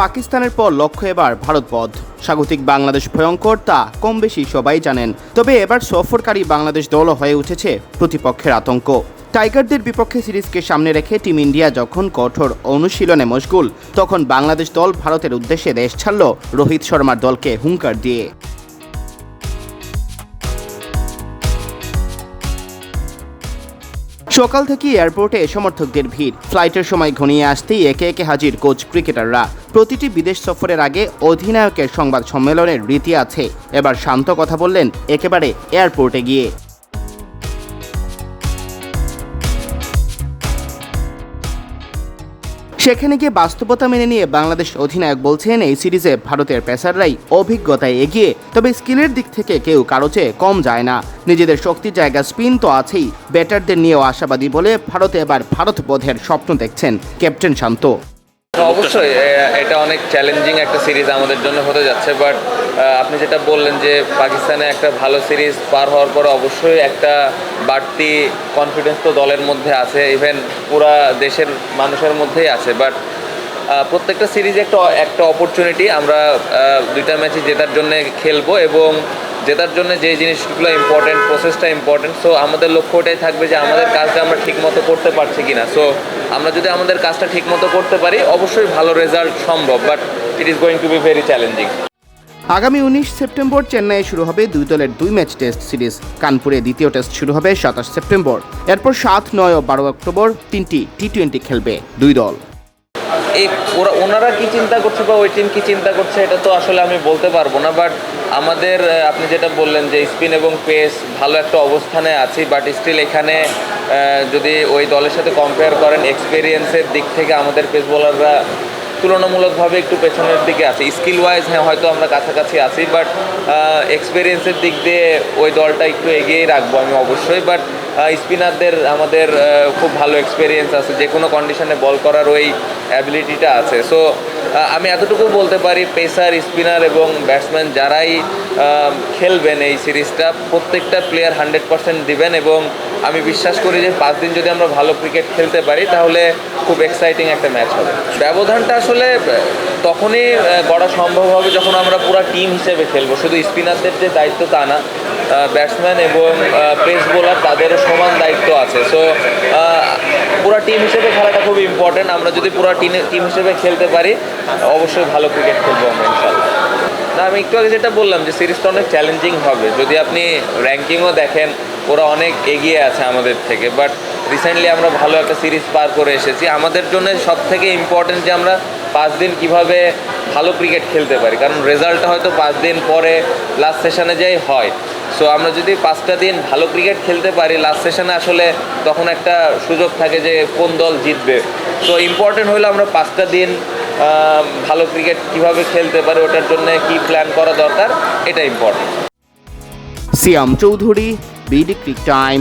পাকিস্তানের পর লক্ষ্য এবার ভারতপথ। স্বাগতিক বাংলাদেশ ভয়ঙ্কর, তা কম বেশি সবাই জানেন। তবে এবার সফরকারী বাংলাদেশ দলও হয়ে উঠেছে প্রতিপক্ষের আতঙ্ক। টাইগারদের বিপক্ষে সিরিজকে সামনে রেখে টিম ইন্ডিয়া যখন কঠোর অনুশীলনে মশগুল, তখন বাংলাদেশ দল ভারতের উদ্দেশ্যে দেশ ছাড়ল রোহিত শর্মার দলকে হুঙ্কার দিয়ে। সকাল থেকে এয়ারপোর্টে সমর্থকদের ভিড়। ফ্লাইটের সময় ঘনিয়ে আসতেই একে একে হাজির কোচ ক্রিকেটাররা। প্রতিটি বিদেশ সফরের আগে অধিনায়কের সংবাদ সম্মেলনের রীতি আছে। এবার শান্ত কথা বললেন একেবারে এয়ারপোর্টে গিয়ে। সেখানে গিয়ে বাস্তবতা মেনে নিয়ে বাংলাদেশ অধিনায়ক বলছেন, এই সিরিজে ভারতের পেসাররাই অভিজ্ঞতায় এগিয়ে, তবে স্কিলের দিক থেকে কেউ কারও চেয়ে কম যায় না। নিজেদের শক্তির জায়গা স্পিন তো আছেই, ব্যাটারদের নিয়েও আশাবাদী বলে ভারতে এবার ভারত বোধের স্বপ্ন দেখছেন ক্যাপ্টেন শান্ত। অবশ্যই এটা অনেক চ্যালেঞ্জিং একটা সিরিজ আমাদের জন্য হতে যাচ্ছে বাট আপনি যেটা বললেন যে পাকিস্তানে একটা ভালো সিরিজ পার হওয়ার পরে অবশ্যই একটা বাড়তি কনফিডেন্স তো দলের মধ্যে আছে ইভেন পুরা দেশের মানুষের মধ্যেই আছে। বাট প্রত্যেকটা সিরিজ একটা একটা অপরচুনিটি আমরা দুইটা ম্যাচই জেতার জন্য খেলব এবং জেতার জন্য যে জিনিসগুলো ইম্পর্টেন্ট প্রসেসটা ইম্পর্টেন্ট সো আমাদের লক্ষ্য ওটাই থাকবে যে আমাদের কাজটা আমরা ঠিকমতো করতে পারছি কিনা। সো আমরা যদি আমাদের কাজটা ঠিকমতো করতে পারি, অবশ্যই ভালো রেজাল্ট সম্ভব but it is going to be very challenging আগামী উনিশ সেপ্টেম্বর চেন্নাইয়ে শুরু হবে দুই দলের দুই ম্যাচ টেস্ট সিরিজ। কানপুরে দ্বিতীয় টেস্ট শুরু হবে সাতাশ সেপ্টেম্বর। এরপর সাত, নয় ও বারো অক্টোবর তিনটি টি টোয়েন্টি খেলবে দুই দল। এই ওরা, ওনারা কি চিন্তা করছে বা ওই টিম কি চিন্তা করছে এটা তো আসলে আমি বলতে পারব না বাট আমাদের আপনি যেটা বললেন যে স্পিন এবং পেস ভালো একটা অবস্থানে আছি বাট স্টিল এখানে যদি ওই দলের সাথে কম্পেয়ার করেন এক্সপিরিয়েন্সের দিক থেকে আমাদের পেস বোলাররা তুলনামূলকভাবে একটু পেছনের দিকে আছে। স্কিল ওয়াইজ হ্যাঁ হয়তো আমরা কাছাকাছি আছি বাট এক্সপিরিয়েন্সের দিক দিয়ে ওই দলটা একটু এগিয়েই রাখব আমি অবশ্যই। বাট স্পিনারদের আমাদের খুব ভালো এক্সপিরিয়েন্স আছে। যে কোনো কন্ডিশনে বল করার ওই অ্যাবিলিটিটা আছে। সো আমি এতটুকু বলতে পারি পেসার স্পিনার এবং ব্যাটসম্যান যারাই খেলবেন এই সিরিজটা, প্রত্যেকটা প্লেয়ার হান্ড্রেড পার্সেন্ট দিবেন এবং আমি বিশ্বাস করি যে পাঁচ দিন যদি আমরা ভালো ক্রিকেট খেলতে পারি, তাহলে খুব এক্সাইটিং একটা ম্যাচ হবে। ব্যবধানটা আসলে তখনই গড়া সম্ভব হবে যখন আমরা পুরো টিম হিসেবে খেলব। শুধু স্পিনারদের যে দায়িত্ব তা না ব্যাটসম্যান এবং পেস বোলার তাদেরও সমান দায়িত্ব আছে। সো পুরো টিম হিসেবে খেলাটা খুব ইম্পর্টেন্ট আমরা যদি পুরো টিম টিম হিসেবে খেলতে পারি, অবশ্যই ভালো ক্রিকেট খেলব আমরা না, আমি একটু আগে যেটা বললাম যে সিরিজটা অনেক চ্যালেঞ্জিং হবে। যদি আপনি র্যাঙ্কিংও দেখেন, ওরা অনেক এগিয়ে আছে আমাদের থেকে। বাট রিসেন্টলি আমরা ভালো একটা সিরিজ পার করে এসেছি। আমাদের জন্য সব থেকে ইম্পর্টেন্ট যে আমরা পাঁচ দিন কীভাবে ভালো ক্রিকেট খেলতে পারি। কারণ রেজাল্টটা হয়তো পাঁচ দিন পরে লাস্ট সেশনে যাই হয়। সো আমরা যদি পাঁচটা দিন ভালো ক্রিকেট খেলতে পারি লাস্ট সেশনে আসলে তখন একটা সুযোগ থাকে যে কোন দল জিতবে। তো ইম্পর্টেন্ট হলো আমরা পাঁচটা দিন ভালো ক্রিকেট কীভাবে খেলতে পারে ওটার জন্য কি প্ল্যান করা দরকার এটা important Siam Chowdhury BD cric time